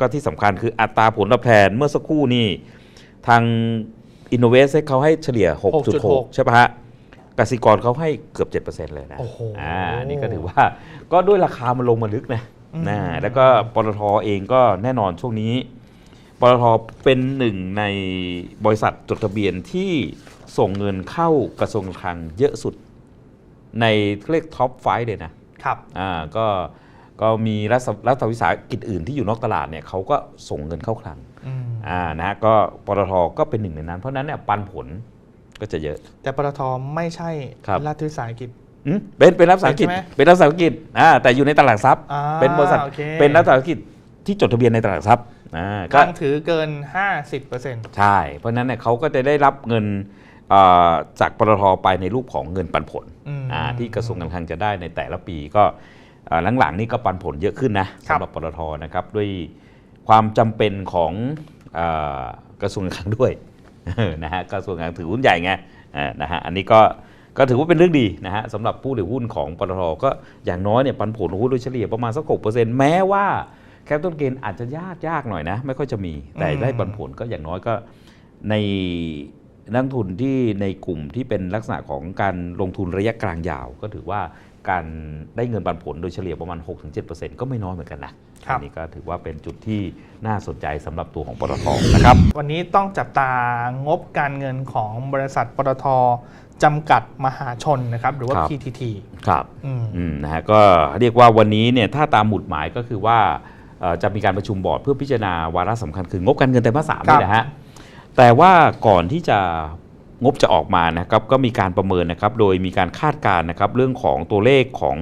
ก็ที่สำคัญคืออัตราผลตอบแทนเมื่อสักครู่นี่ทาง i n n o v a t e เขาให้เฉลี่ย6.6 6.6 ใช่ปะฮะกสิกรเขาให้เกือบ 7%เลยนะโอ้โหอ่านี่ก็ถือว่าก็ด้วยราคามันลงมาลึกนะอืมนะแล้วก็ปตทเองก็แน่นอนช่วงนี้ปตทเป็นหนึ่งในบริษัทจดทะเบียนที่ส่งเงินเข้ากระทรวงการคลังเยอะสุดในเรียกท็อปไฟเลยนะครับอ่าก็ ก็มีรัฐรัฐวิสาหกิจอื่นที่อยู่นอกตลาดเนี่ยเขาก็ส่งเงินเข้าคลังอืมอ่านะฮะก็ปตทก็เป็นหนึ่งในนั้น เพราะฉะนั้นเนี่ยปันผลก็จะเยอะ แต่ปตทไม่ใช่ครับรัฐวิสาหกิจอืมเป็นเป็นรัฐวิสาหกิจเป็นใช่ไหมเป็นรัฐวิสาหกิจอ่าแต่อยู่ในตลาดทรัพย์อ่าเป็นบริษัทโอคเป็นรัฐวิสาหกิจที่จดทะเบียนในตลาดทรัพย์อ่าคก็ลังถือเกิน 50%ใช่ เพราะฉะนั้นเนี่ยเขาก็จะได้รับเงินอ่าจากปตทไปในรูปของเงินปันผลอืมอ่าที่กระทรวงการคลังจะได้ในแต่ละปีก็อ่า หลังๆนี่ก็ปันผลเยอะขึ้นนะครับสำหรับปตทนะครับด้วยความจำเป็นของอากระทรวงการคลังด้วยนะฮะกระทรวงการคลังถือหุ้นใหญ่ไงอ่านะฮะอันนี้ก็ก็ถือว่าเป็นเรื่องดีนะฮะสำหรับผู้ถือหุ้นของปตทก็อย่างน้อยเนี่ยปันผลโอ้โหโดยเฉลี่ยประมาณสักหกเปอร์เซ็นต์แม้ว่าแคปต้นเกณฑ์อาจจะยากยากหน่อยนะ ไม่ค่อยจะมี แต่อืมได้ปันผลก็อย่างน้อยก็ในนักลงทุนที่ในกลุ่มที่เป็นลักษณะของการลงทุนระยะกลางยาว ก็ถือว่า การได้เงินปันผลโดยเฉลี่ยประมาณ 6-7%ก็ไม่น้อยเหมือนกันนะครับอันี้ก็ถือว่าเป็นจุดที่น่าสนใจสำหรับตัวของปตทนะครับ วันนี้ต้องจับตางบการเงินของบริษัทปตทจำกัดมหาชนนะครับ หรือว่าครับ PTT ครับอืมอืมนะฮะก็เรียกว่าวันนี้เนี่ยถ้าตามหมุดหมายก็คือว่าเอ่อจะมีการประชุมบอร์ดเพื่อพิจารณาวาระสำคัญคืองบการเงินไตรมาสสามครับนี่แหละฮะแต่ว่าก่อนที่จะ งบจะออกมานะครับก็มีการประเมินนะครับโดยมีการคาดการณ์นะครับเรื่องของตัวเลขของ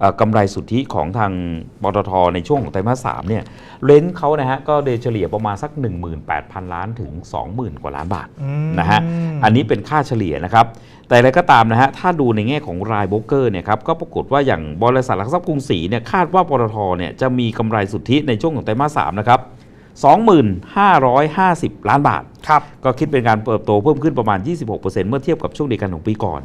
เอ่อกำไรสุทธิของทางปตทในช่วงของไตรมาสสามเนี่ยเลนส์เขานะฮะก็โดยเฉลี่ยประมาณสัก 18,000 ล้านถึง 20,000 กว่าล้านบาทอืมนะฮะอันนี้เป็นค่าเฉลี่ยนะครับ แต่อะไรก็ตามนะฮะถ้าดูในแง่ของรายโบรกเกอร์เนี่ยครับก็ปรากฏว่าอย่างบริษัทหลักทรัพย์กรุงศรีเนี่ยคาดว่าปตทเนี่ยจะมีกำไรสุทธิในช่วงของไตรมาสสามนะครับ 2550 ล้านบาท ครับ ก็คิดเป็นการเติบโตเพิ่มขึ้นประมาณ 26%เมื่อเทียบกับช่วงเดียวกันของปีก่อน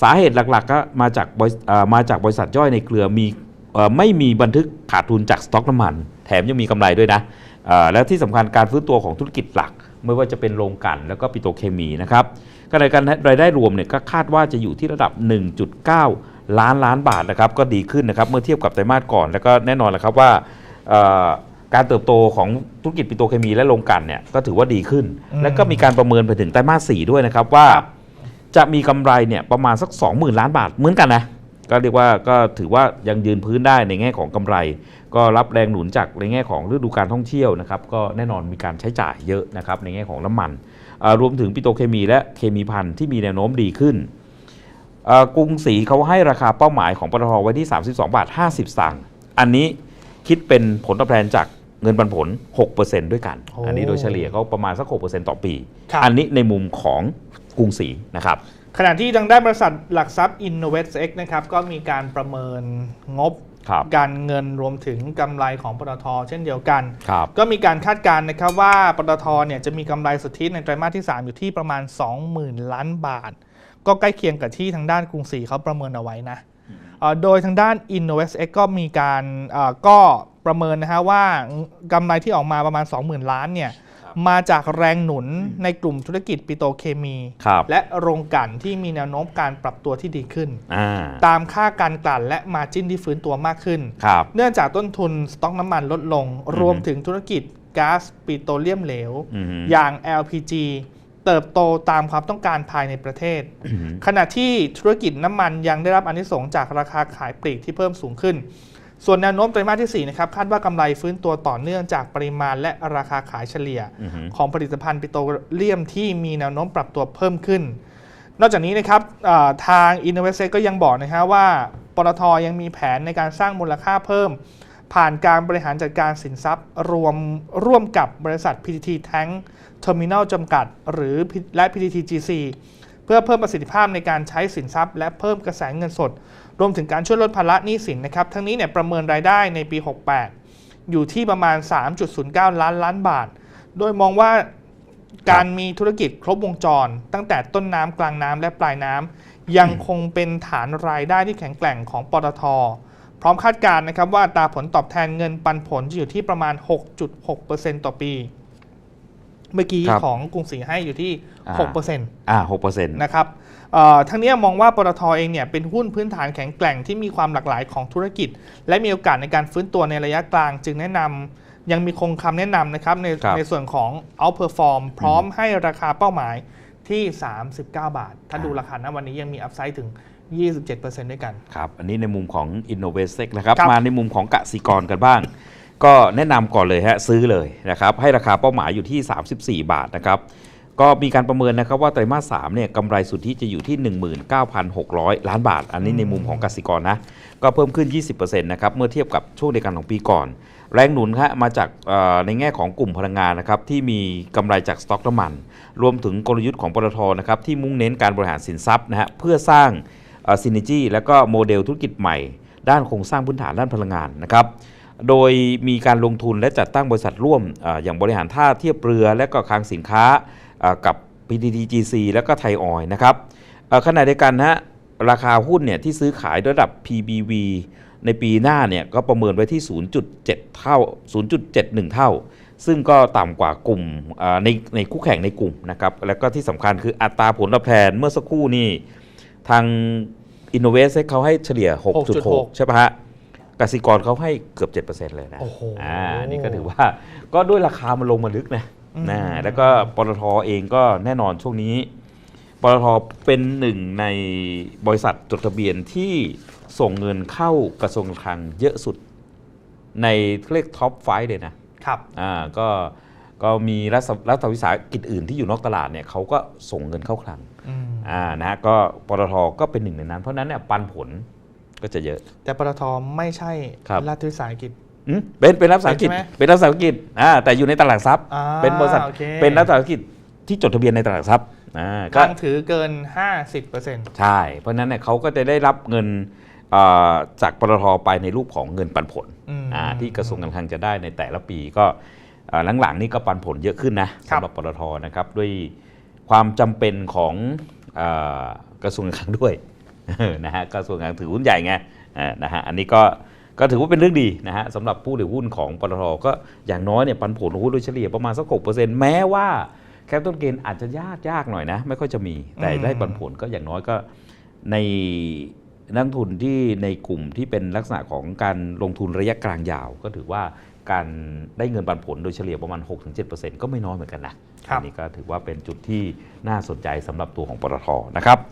สาเหตุหลักๆ ก็มาจากบริเอ่อมาจากบริษัทย่อยในเครือมีเอ่อไม่มีบันทึกขาดทุนจากสต็อกน้ำมัน แถมยังมีกำไรด้วยนะเอ่อแล้วที่สำคัญการฟื้นตัวของธุรกิจหลัก ไม่ว่าจะเป็นโรงกลั่นแล้วก็ปิโตรเคมีนะครับก็รายการรายได้รวมเนี่ยก็คาดว่าจะอยู่ที่ระดับ 1.9 ล้านล้านบาทนะครับก็ดีขึ้นนะครับเมื่อเทียบกับไตรมาสก่อน แล้วก็แน่นอนแหละครับว่าเอ่อ การเติบโตของธุรกิจปิโตรเคมีและโรงกลั่นเนี่ยก็ถือว่าดีขึ้น อืม แล้วก็มีการประเมินไปถึงไตรมาสสี่ด้วยนะครับว่าครับจะมีกำไรเนี่ยประมาณสัก 20,000 ล้านบาทเหมือนกันนะ ก็เรียกว่าก็ถือว่ายังยืนพื้นได้ในแง่ของกำไร ก็รับแรงหนุนจากในแง่ของฤดูการท่องเที่ยวนะครับก็แน่นอนมีการใช้จ่ายเยอะนะครับในแง่ของน้ำมันอ่ารวมถึงปิโตรเคมีและเคมีพันที่มีแนวโน้มดีขึ้นอ่ากรุงศรีเขาให้ราคาเป้าหมายของปตทไว้ที่ 32 บาท 50สตางค์อันนี้คิดเป็นผลตอบแทนจาก เงินปันผล 6%ด้วยกันโอ้อันนี้โดยเฉลี่ยก็ประมาณสัก 6%ต่อปีครับอันนี้ในมุมของกรุงศรีนะครับขณะที่ทางด้านบริษัทหลักทรัพย์ InnovestX นะครับก็มีการประเมินงบครับการเงินรวมถึงกำไรของปตทเช่นเดียวกันครับก็มีการคาดการณ์นะครับว่าปตทเนี่ยจะมีกำไรสุทธิในไตรมาสที่ 3 อยู่ที่ประมาณ 20,000 ล้านบาท ก็ใกล้เคียงกับที่ทางด้านกรุงศรีเขาประเมินเอาไว้นะเอ่อโดยทางด้าน InnovestX ก็มีการเอ่อก็ ประเมินนะฮะว่ากำไรที่ออกมาประมาณ 20,000 ล้านเนี่ยครับมาจากแรงหนุนในกลุ่มธุรกิจปิโตรเคมีครับและโรงกลั่นที่มีแนวโน้มการปรับตัวที่ดีขึ้นอ่าตามค่าการกลั่นและมาจิ้นที่ฟื้นตัวมากขึ้นครับเนื่องจากต้นทุนสต็อกน้ำมันลดลงอือฮึรวมถึงธุรกิจก๊าซปิโตรเลียมเหลวอืมอย่าง LPG เติบโตตามความต้องการภายในประเทศอืมขณะที่ธุรกิจน้ำมันยังได้รับอานิสงส์จากราคาขายปลีกที่เพิ่มสูงขึ้น ส่วนแนวโน้มไตรมาสที่ 4 นะครับ คาดว่ากำไรฟื้นตัวต่อเนื่องจากปริมาณและราคาขายเฉลี่ยอืมของผลิตภัณฑ์ปิโตรเลียมที่มีแนวโน้มปรับตัวเพิ่มขึ้น นอกจากนี้นะครับเอ่อทาง i n n o v a t e ก็ยังบอกนะฮะว่าปตทยังมีแผนในการสร้างมูลค่าเพิ่ม ผ่านการบริหารจัดการสินทรัพย์ รวมร่วมกับบริษัท PTT Tank Terminal จำกัด หรือ P- และ PTT GC เพื่อเพิ่มประสิทธิภาพในการใช้สินทรัพย์ และเพิ่มกระแสเงินสด รวมถึงการช่วยลดภาระหนี้สินนะครับทั้งนี้เนี่ยประเมินรายได้ในปี 68 อยู่ที่ประมาณ 3.09 ล้านล้านบาท โดยมองว่าการมีธุรกิจครบวงจร ตั้งแต่ต้นน้ำกลางน้ำและปลายน้ำยังคงเป็นฐานรายได้ที่แข็งแกร่งของปตท พร้อมคาดการณ์นะครับว่าอัตราผลตอบแทนเงินปันผลจะอยู่ที่ประมาณ 6.6%ต่อปี เมื่อกี้ครับของกรุงศรีให้อยู่ที่อ่า6%อ่าหกเปอร์เซ็นต์นะครับเอ่อ ทั้งนี้มองว่าปตทเองเนี่ยเป็นหุ้นพื้นฐานแข็งแกร่งที่มีความหลากหลายของธุรกิจ และมีโอกาสในการฟื้นตัวในระยะกลาง จึงแนะนำยังมีคงคำแนะนำนะครับในครับในส่วนของ outperform พร้อมให้ราคาเป้าหมายที่ 39 บาท ถ้าดูราคาณวันนี้ยังมีอัพไซด์ถึง 27%ด้วยกัน ครับ อันนี้ในมุมของ i n n o v a t e c นะครับครับมาในมุมของกสิกรกันบ้าง ก็แนะนำก่อนเลยฮะซื้อเลยนะครับ ให้ราคาเป้าหมายอยู่ที่ 34 บาทนะครับ ก็มีการประเมินนะครับว่าไตรมาส3เนี่ยกำไรสุทธิจะอยู่ที่ 19,600 ล้านบาท อันนี้ในมุมของกสิกรนะ ก็เพิ่มขึ้น 20%นะครับเมื่อเทียบกับช่วงเดียวกันของปีก่อน แรงหนุนฮะมาจากในแง่ของกลุ่มพลังงานนะครับที่มีกำไรจากสต็อกน้ำมัน รวมถึงกลยุทธ์ของปตทนะครับที่มุ่งเน้นการบริหารสินทรัพย์นะฮะเพื่อสร้างซิน e จีและก็โมเดลธุรกิจใหม่ ด้านโครงสร้างพื้นฐานด้านพลังงานนะครับโดยมีการลงทุนและจัดตั้งบริษัทร่วมออย่างบริหารท่าเทียบเรือและก็คลังสินค้า กับ PTTGC และก็ไทยออยล์นะครับเอ่อขณะเดียวกันนะฮะราคาหุ้นเนี่ยที่ซื้อขายระดับ PBV ในปีหน้าเนี่ยก็ประเมินไว้ที่ 0.7 เท่า 0.71 เท่า ซึ่งก็ต่ำกว่ากลุ่มเอ่อในในคู่แข่งในกลุ่มนะครับ แล้วก็ที่สำคัญคืออัตราผลตอบแทนเมื่อสักครู่นี่ทาง i n n o v a t e เขาให้เฉลี่ย 6.6 6.6ใช่ปะฮะกสิกรเขาให้เกือบ 7%เลยนะ โอ้โห อ่า นี่ก็ถือว่าก็ด้วยราคามันลงมาลึกนะอืม นะแล้วก็ปตทเองก็แน่นอนช่วงนี้ปตทเป็นหนึ่งในบริษัทจดทะเบียนที่ส่งเงินเข้ากระทรวงการคลังเยอะสุดในเรียกท็อปไฟเลยนะครับอ่าก็ก็มีรัฐรัฐวิสาหกิจอื่นที่อยู่นอกตลาดเนี่ยเขาก็ส่งเงินเข้าคลังอืมอ่านะฮะก็ปตทก็เป็นหนึ่งในนั้น เพราะฉะนั้นเนี่ยปันผลก็จะเยอะ แต่ปตทไม่ใช่ครับรัฐวิสาหกิจอืม เป็นเป็นรัฐวิสาหกิจใช่ไหมเป็นรัฐวิสาหกิจอ่าแต่อยู่ในตลาดทรัพย์อ่าเป็นบริษัทโอเคเป็นรัฐวิสาหกิจที่จดทะเบียนในตลาดทรัพย์อ่าคก็ลังถือเกิน 50%ใช่ เพราะฉะนั้นเนี่ยเขาก็จะได้รับเงินเอ่อจากปตทไปในรูปของเงินปันผลอืมอ่าที่กระทรวงการคลังจะได้ในแต่ละปีก็เอ่อหลังๆนี่ก็ปันผลเยอะขึ้นนะครับสำหรับปตทนะครับด้วยความจำเป็นของเอ่อกระทรวงการคลังด้วยนะฮะกระทรวงการคลังถือหุ้นใหญ่ไงอ่านะฮะอันนี้ก็ ก็ถือว่าเป็นเรื่องดีนะฮะสำหรับผู้ถือหุ้นของปตทก็อย่างน้อยเนี่ยปันผลของหุ้นโดยเฉลี่ยประมาณสักหกเปอร์เซ็นต์แม้ว่าแคปต้นเกนอาจจะยากยากหน่อยนะ ไม่ค่อยจะมีแต่อืมได้ปันผลก็อย่างน้อยก็ในนักลงทุนที่ในกลุ่มที่เป็นลักษณะของการลงทุนระยะกลางยาว ก็ถือว่าการได้เงินปันผลโดยเฉลี่ยประมาณ 6-7%ก็ไม่น้อยเหมือนกันนะครับอันนี้ก็ถือว่าเป็นจุดที่น่าสนใจสำหรับตัวของปตทนะครับ